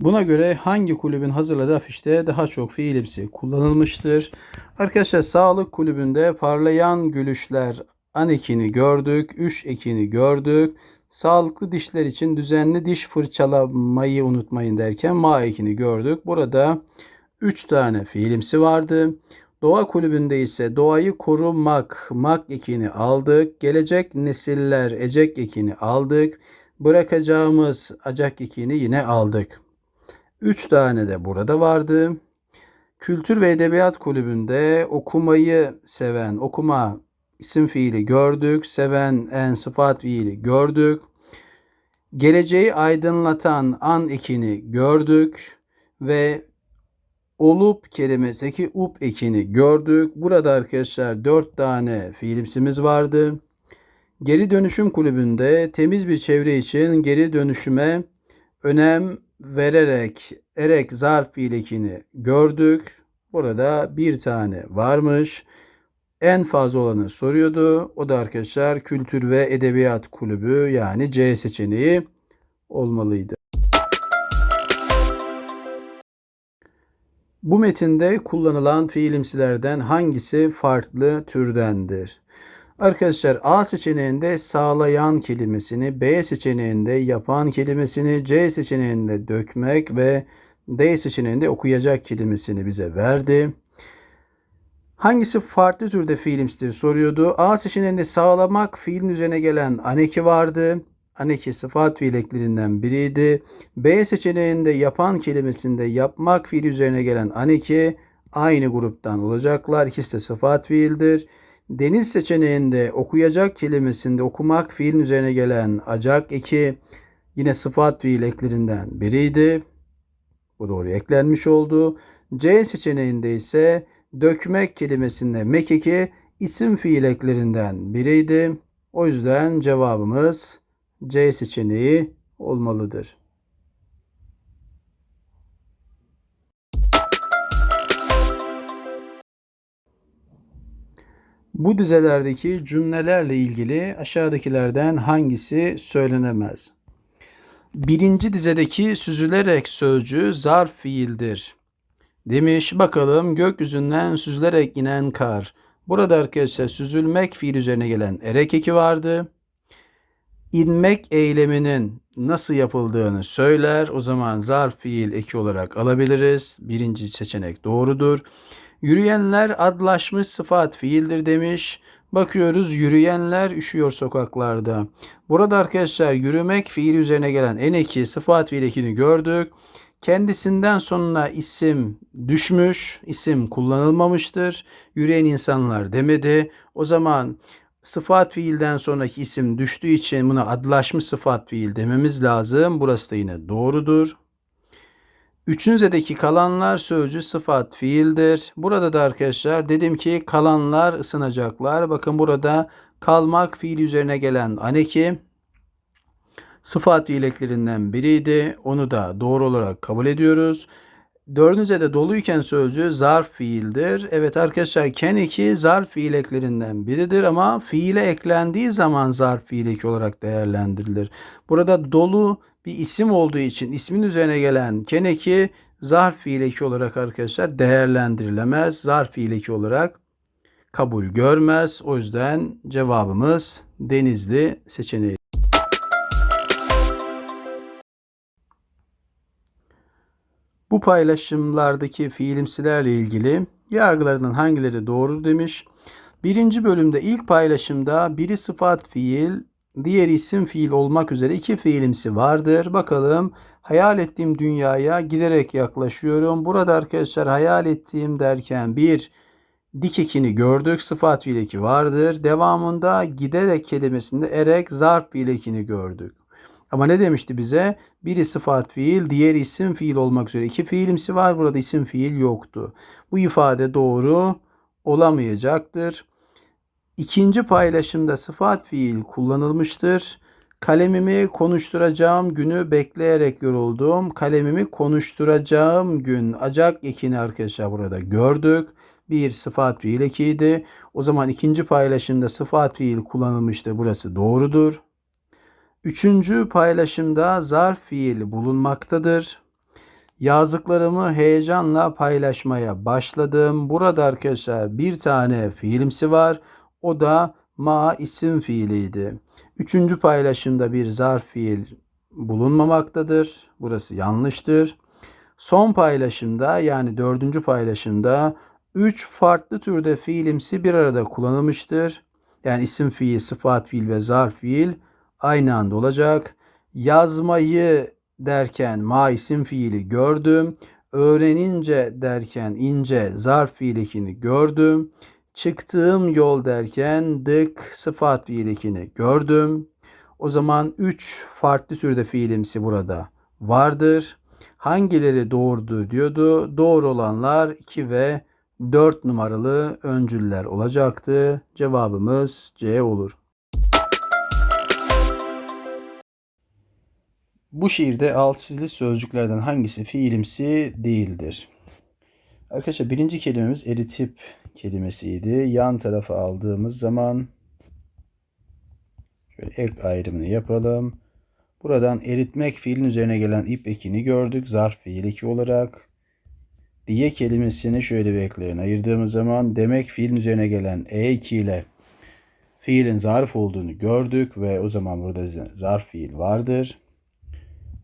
Buna göre hangi kulübün hazırladığı afişte daha çok fiilimsi kullanılmıştır? Arkadaşlar sağlık kulübünde parlayan gülüşler an ekini gördük, üç ekini gördük. Sağlıklı dişler için düzenli diş fırçalamayı unutmayın derken ma ekini gördük. Burada 3 tane fiilimsi vardı. Doğa kulübünde ise doğayı korumak, mak ekini aldık. Gelecek nesiller ecek ekini aldık. Bırakacağımız acak ekini yine aldık. 3 tane de burada vardı. Kültür ve Edebiyat Kulübü'nde okumayı seven, okuma isim fiili gördük. Seven en sıfat fiili gördük. Geleceği aydınlatan an ekini gördük ve olup kelimesindeki up ekini gördük. Burada arkadaşlar 4 tane fiilimsimiz vardı. Geri dönüşüm kulübünde temiz bir çevre için geri dönüşüme önem vererek erek zarf fiil ekini gördük. Burada bir tane varmış. En fazla olanı soruyordu. O da arkadaşlar Kültür ve Edebiyat Kulübü yani C seçeneği olmalıydı. Bu metinde kullanılan fiilimsilerden hangisi farklı türdendir? Arkadaşlar A seçeneğinde sağlayan kelimesini, B seçeneğinde yapan kelimesini, C seçeneğinde dökmek ve D seçeneğinde okuyacak kelimesini bize verdi. Hangisi farklı türde fiilimsidir soruyordu. A seçeneğinde sağlamak fiilin üzerine gelen aneki vardı. Aneki sıfat fiil eklerinden biriydi. B seçeneğinde yapan kelimesinde yapmak fiili üzerine gelen aneki aynı gruptan olacaklar. İkisi de sıfat fiildir. Deniz seçeneğinde okuyacak kelimesinde okumak fiilin üzerine gelen acak eki yine sıfat fiil eklerinden biriydi. Bu doğru eklenmiş oldu. C seçeneğinde ise dökmek kelimesinde mekeki isim fiil eklerinden biriydi. O yüzden cevabımız C seçeneği olmalıdır. Bu dizelerdeki cümlelerle ilgili aşağıdakilerden hangisi söylenemez? Birinci dizedeki süzülerek sözcüğü zarf fiildir. Demiş bakalım gökyüzünden süzülerek inen kar. Burada arkadaşlar süzülmek fiil üzerine gelen erek eki vardı. İnmek eyleminin nasıl yapıldığını söyler. O zaman zarf fiil eki olarak alabiliriz. Birinci seçenek doğrudur. Yürüyenler adlaşmış sıfat fiildir demiş. Bakıyoruz yürüyenler üşüyor sokaklarda. Burada arkadaşlar yürümek fiili üzerine gelen en eki sıfat fiil ekini gördük. Kendisinden sonuna isim düşmüş, isim kullanılmamıştır. Yürüyen insanlar demedi. O zaman sıfat fiilden sonraki isim düştüğü için buna adlaşmış sıfat fiil dememiz lazım. Burası da yine doğrudur. Üçüncüdeki kalanlar sözcü sıfat fiildir. Burada da arkadaşlar dedim ki kalanlar ısınacaklar. Bakın burada kalmak fiil üzerine gelen aneki sıfat fiileklerinden biriydi. Onu da doğru olarak kabul ediyoruz. Dördüncüde de doluyken sözcüğü zarf fiildir. Evet arkadaşlar ken eki zarf fiileklerinden biridir ama fiile eklendiği zaman zarf fiileki olarak değerlendirilir. Burada dolu bir isim olduğu için ismin üzerine gelen ken eki zarf fiileki olarak arkadaşlar değerlendirilemez. Zarf fiileki olarak kabul görmez. O yüzden cevabımız denizli seçeneği. Bu paylaşımlardaki fiilimsilerle ilgili yargılarından hangileri doğru demiş. Birinci bölümde ilk paylaşımda biri sıfat fiil, diğeri isim fiil olmak üzere iki fiilimsi vardır. Bakalım hayal ettiğim dünyaya giderek yaklaşıyorum. Burada arkadaşlar hayal ettiğim derken bir dik ekini gördük. Sıfat fiil eki vardır. Devamında giderek kelimesinde erek zarf fiil ekini gördük. Ama ne demişti bize? Biri sıfat fiil, diğeri isim fiil olmak üzere iki fiilimsi var. Burada isim fiil yoktu. Bu ifade doğru olamayacaktır. İkinci paylaşımda sıfat fiil kullanılmıştır. Kalemimi konuşturacağım günü bekleyerek yoruldum. Kalemimi konuşturacağım gün acak ekini arkadaşlar burada gördük. Bir sıfat fiil ekiydi. O zaman ikinci paylaşımda sıfat fiil kullanılmıştır. Burası doğrudur. Üçüncü paylaşımda zarf fiil bulunmaktadır. Yazdıklarımı heyecanla paylaşmaya başladım. Burada arkadaşlar bir tane fiilimsi var. O da ma isim fiiliydi. Üçüncü paylaşımda bir zarf fiil bulunmamaktadır. Burası yanlıştır. Son paylaşımda yani dördüncü paylaşımda üç farklı türde fiilimsi bir arada kullanılmıştır. Yani isim fiil, sıfat fiil ve zarf fiil aynı anda olacak. Yazmayı derken ma isim fiili gördüm. Öğrenince derken ince zarf fiilikini gördüm. Çıktığım yol derken dık sıfat fiilikini gördüm. O zaman 3 farklı türde fiilimsi burada vardır. Hangileri doğrudur diyordu. Doğru olanlar 2 ve 4 numaralı öncüller olacaktı. Cevabımız C olur. Bu şiirde alt sözcüklerden hangisi fiilimsi değildir? Arkadaşlar birinci kelimemiz eritip kelimesiydi. Yan tarafa aldığımız zaman şöyle ek ayrımını yapalım. Buradan eritmek fiilin üzerine gelen ip ekini gördük. Zarf fiil eki olarak. Diye kelimesini şöyle bir eklerine ayırdığımız zaman demek fiilin üzerine gelen e eki ile fiilin zarf olduğunu gördük ve o zaman burada zarf fiil vardır.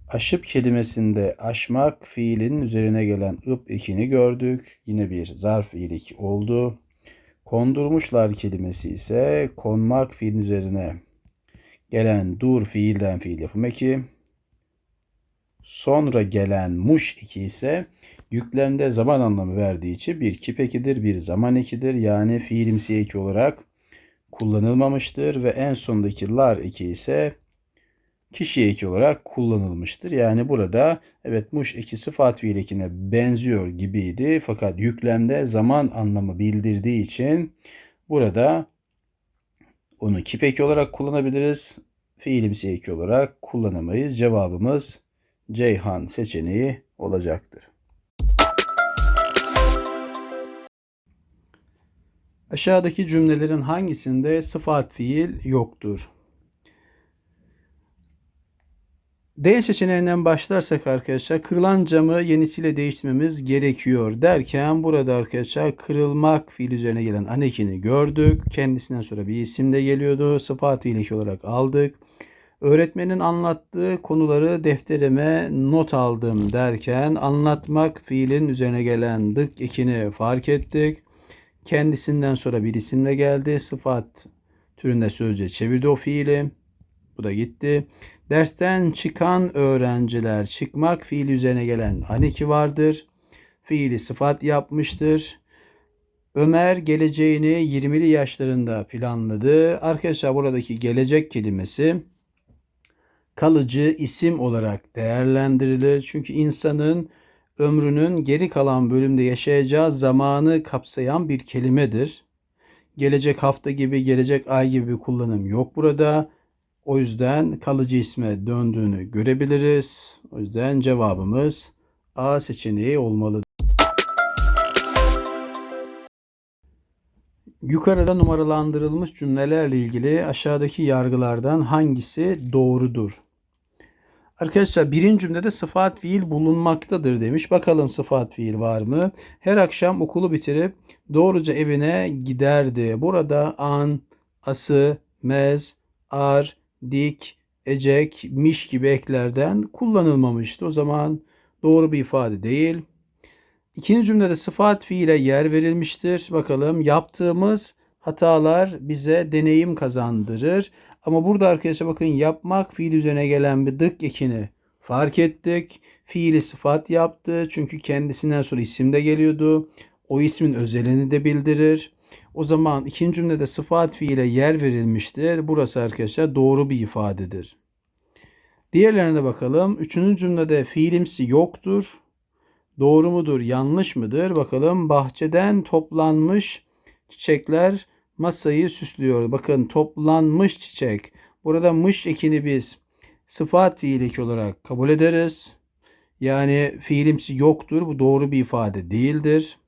Aşıp kelimesinde aşmak fiilin üzerine gelen ıp ekini gördük. Yine bir zarf fiil oldu. Kondurmuşlar kelimesi ise konmak fiilin üzerine gelen dur fiilden fiil yapım eki. Sonra gelen muş eki ise yüklemde zaman anlamı verdiği için bir kip ekidir, bir zaman ekidir. Yani fiilimsi eki olarak kullanılmamıştır ve en sondaki lar eki ise kişi eki olarak kullanılmıştır. Yani burada evet muş eki sıfat fiil benziyor gibiydi. Fakat yüklemde zaman anlamı bildirdiği için burada onu kip eki olarak kullanabiliriz. Fiilimsi eki olarak kullanamayız. Cevabımız Ceyhan seçeneği olacaktır. Aşağıdaki cümlelerin hangisinde sıfat fiil yoktur? D seçeneğinden başlarsak arkadaşlar kırılan camı yenisiyle değiştirmemiz gerekiyor derken burada arkadaşlar kırılmak fiil üzerine gelen anekini gördük. Kendisinden sonra bir isim de geliyordu. Sıfat fiil olarak aldık. Öğretmenin anlattığı konuları defterime not aldım derken anlatmak fiilin üzerine gelen dık ekini fark ettik. Kendisinden sonra bir isim de geldi. Sıfat türünde sözce çevirdi o fiili. Bu da gitti. Dersten çıkan öğrenciler çıkmak fiili üzerine gelen aniki vardır. Fiili sıfat yapmıştır. Ömer geleceğini 20'li yaşlarında planladı. Arkadaşlar buradaki gelecek kelimesi kalıcı isim olarak değerlendirilir. Çünkü insanın ömrünün geri kalan bölümde yaşayacağı zamanı kapsayan bir kelimedir. Gelecek hafta gibi, gelecek ay gibi bir kullanım yok burada. O yüzden kalıcı isme döndüğünü görebiliriz. O yüzden cevabımız A seçeneği olmalı. Yukarıda numaralandırılmış cümlelerle ilgili aşağıdaki yargılardan hangisi doğrudur? Arkadaşlar birinci cümlede sıfat fiil bulunmaktadır demiş. Bakalım sıfat fiil var mı? Her akşam okulu bitirip doğruca evine giderdi. Burada an, ası, mez, ar, dik, ecek, miş gibi eklerden kullanılmamıştı. O zaman doğru bir ifade değil. İkinci cümlede sıfat fiile yer verilmiştir. Bakalım yaptığımız hatalar bize deneyim kazandırır. Ama burada arkadaşlar bakın yapmak fiil üzerine gelen bir dık ekini fark ettik. Fiili sıfat yaptı. Çünkü kendisinden sonra isim de geliyordu. O ismin özelini de bildirir. O zaman ikinci cümlede sıfat fiile yer verilmiştir. Burası arkadaşlar doğru bir ifadedir. Diğerlerine bakalım. Üçüncü cümlede fiilimsi yoktur. Doğru mudur, yanlış mıdır? Bakalım bahçeden toplanmış çiçekler masayı süslüyor. Bakın toplanmış çiçek. Burada mış ekini biz sıfat fiil olarak kabul ederiz. Yani fiilimsi yoktur. Bu doğru bir ifade değildir.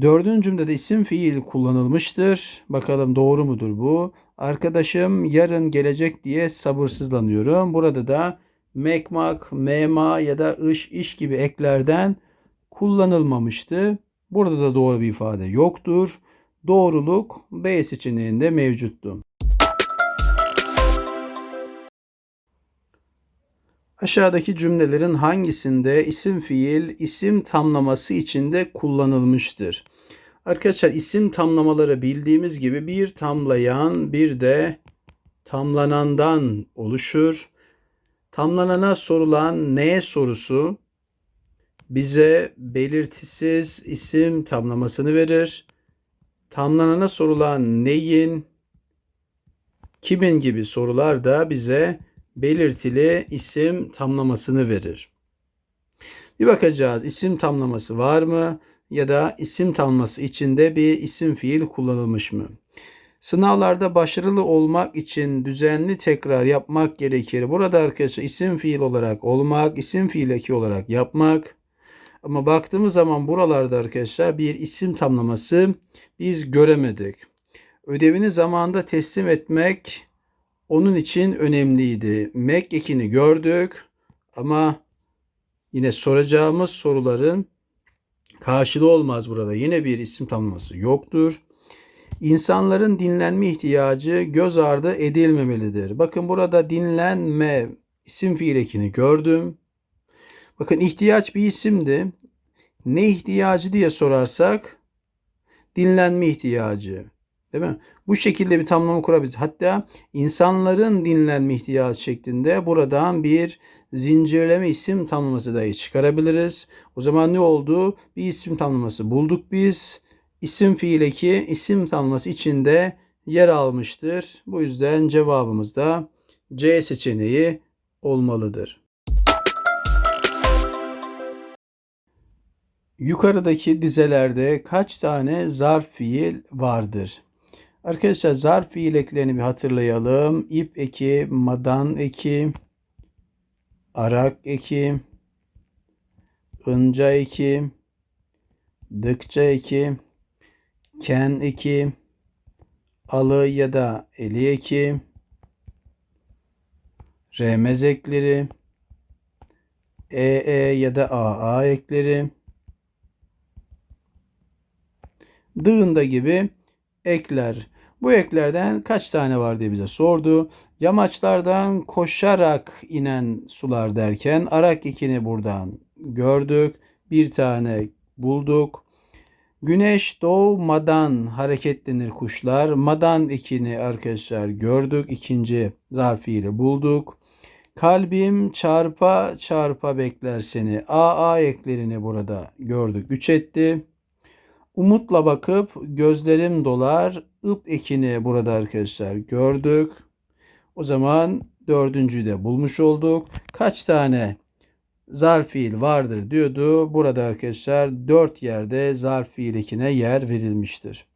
Dördüncü cümlede isim fiil kullanılmıştır. Bakalım doğru mudur bu? Arkadaşım yarın gelecek diye sabırsızlanıyorum. Burada da mekmak, mema ya da ış, iş gibi eklerden kullanılmamıştı. Burada da doğru bir ifade yoktur. Doğruluk B seçeneğinde mevcuttu. Aşağıdaki cümlelerin hangisinde isim fiil isim tamlaması içinde kullanılmıştır? Arkadaşlar isim tamlamaları bildiğimiz gibi bir tamlayan bir de tamlanandan oluşur. Tamlanana sorulan ne sorusu bize belirtisiz isim tamlamasını verir. Tamlanana sorulan neyin, kimin gibi sorular da bize belirtili isim tamlamasını verir. Bir bakacağız isim tamlaması var mı ya da isim tamlaması içinde bir isim fiil kullanılmış mı? Sınavlarda başarılı olmak için düzenli tekrar yapmak gerekir. Burada arkadaşlar isim fiil olarak olmak, isim fiil eki olarak yapmak. Ama baktığımız zaman buralarda arkadaşlar bir isim tamlaması biz göremedik. Ödevini zamanında teslim etmek onun için önemliydi. Mek ekini gördük ama yine soracağımız soruların karşılığı olmaz burada. Yine bir isim tamlaması yoktur. İnsanların dinlenme ihtiyacı göz ardı edilmemelidir. Bakın burada dinlenme isim fiil ekini gördüm. Bakın ihtiyaç bir isimdi. Ne ihtiyacı diye sorarsak dinlenme ihtiyacı. Değil mi? Bu şekilde bir tamlama kurabiliriz. Hatta insanların dinlenme ihtiyacı şeklinde buradan bir zincirleme isim tamlaması dahi çıkarabiliriz. O zaman ne oldu? Bir isim tamlaması bulduk biz. İsim fiil eki isim tamlaması içinde yer almıştır. Bu yüzden cevabımız da C seçeneği olmalıdır. Yukarıdaki dizelerde kaç tane zarf fiil vardır? Arkadaşlar zarf fiil eklerini bir hatırlayalım. İp eki, madan eki, arak eki, ınca eki, dıkça eki, ken eki, alı ya da eli eki, remez ekleri, ee ya da aa ekleri, dığında gibi ekler. Bu eklerden kaç tane var diye bize sordu. Yamaçlardan koşarak inen sular derken arak ikini buradan gördük. Bir tane bulduk. Güneş doğmadan hareketlenir kuşlar. Madan ikini arkadaşlar gördük. İkinci zarfiyle bulduk. Kalbim çarpa çarpa bekler seni. AA eklerini burada gördük. Üç etti. Umutla bakıp gözlerim dolar. ıp ekini burada arkadaşlar gördük. O zaman dördüncüyü de bulmuş olduk. Kaç tane zarf fiil vardır diyordu. Burada arkadaşlar dört yerde zarf fiil ekine yer verilmiştir.